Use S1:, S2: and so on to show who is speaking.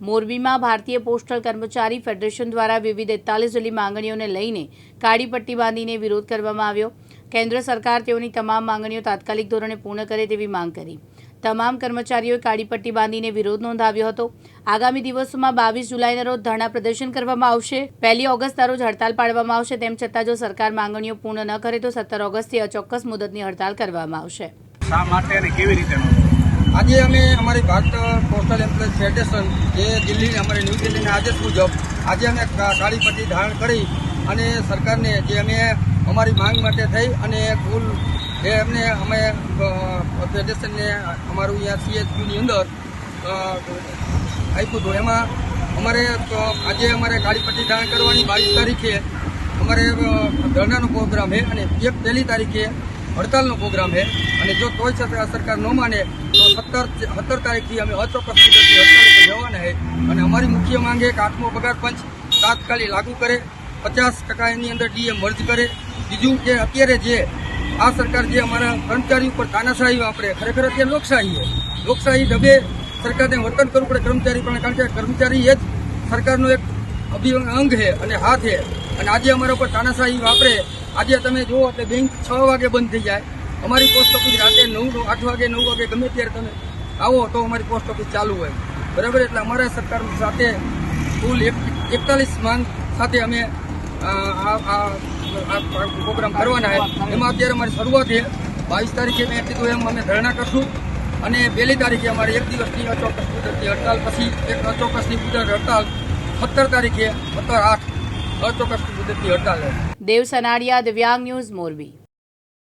S1: મોરબીમાં ભારતીય પોસ્ટલ કર્મચારી ફેડરેશન દ્વારા વિવિધ એકતાલીસ જેટલી માંગણીઓને લઈને કાળી પટ્ટી બાંધીને વિરોધ કરવામાં આવ્યો. કેન્દ્ર સરકાર તેઓની તમામ માંગણીઓ તાત્કાલિક ધોરણે પૂર્ણ કરે તેવી માંગ કરી. તમામ કર્મચારીઓએ કાળી પટ્ટી બાંધીને વિરોધ નોંધાવ્યો હતો. આગામી દિવસોમાં બાવીસ જુલાઈના રોજ ધરણા પ્રદર્શન કરવામાં આવશે. પહેલી ઓગસ્ટના રોજ હડતાલ પાડવામાં આવશે, તેમ છતાં જો સરકાર માંગણીઓ પૂર્ણ ન કરે તો સત્તર ઓગસ્ટથી અચોક્કસ મુદતની હડતાલ કરવામાં આવશે.
S2: શા માટે કેવી રીતે
S3: આજે અમે અમારી ભારત પોસ્ટલ એમ્પ્લોય ફેડરેશન જે દિલ્હી અમારી ન્યૂ દિલ્હીના આદેશ મુજબ આજે અમે કાળી પટ્ટી ધારણ કરી અને સરકારને જે અમે અમારી માંગ માટે થઈ અને કુલ જે અમને, અમે ફેડરેશનને અમારું અહીંયા સીએચક્યુની અંદર આપ્યું હતું. એમાં અમારે આજે અમારે કાળી પટ્ટી ધારણ કરવાની બાવીસ તારીખે અમારે ધરણાનો પ્રોગ્રામ છે અને એક પહેલી તારીખે હડતાલનો પ્રોગ્રામ છે. અને જો તોય છતાં સરકાર ન માને સત્તર સત્તર તારીખથી અમે અચોક્કસ જવાના છે. અને અમારી મુખ્ય માંગ કે આઠમો પગાર પંચ તાત્કાલિક લાગુ કરે, પચાસ ટકા એની અંદર ડીએ મર્જ કરે. બીજું કે અત્યારે જે આ સરકાર જે અમારા કર્મચારી ઉપર તાનાશાહી વાપરે, ખરેખર અત્યારે લોકશાહી છે. લોકશાહી ડબે સરકારને વર્તન કરવું પડે કર્મચારી પણ, કારણ કે કર્મચારી એ જ સરકારનો એક અભિ અંગ છે અને હાથ છે. અને આજે અમારા ઉપર તાનાશાહી વાપરે. આજે તમે જુઓ એટલે બેંક છ વાગે બંધ થઈ જાય. અમારી પોસ્ટ ઓફિસ રાતે નવ આઠ વાગે, નવ વાગે ગમે ત્યારે તમે આવો તો અમારી પોસ્ટ ઓફિસ ચાલુ હોય. બરાબર? એટલે અમારા સરકાર સાથે કુલ એકતાલીસ માંગ સાથે અમે આ પ્રોગ્રામ કરવાના છે. એમાં અત્યારે અમારી શરૂઆત છે. બાવીસ તારીખે મેં કીધું એમ અમે ધરણા કરશું. અને પહેલી તારીખે અમારે એક દિવસની અચોક્કસ મુદતની હડતાલ પછી એક અચોક્કસની મુદત હડતાલ. સત્તર તારીખે સત્તર આઠ અચોક્કસની મુદતની હડતાલ
S1: દેવ સનાડિયા દિવ્યાંગ ન્યૂઝ મોરબી.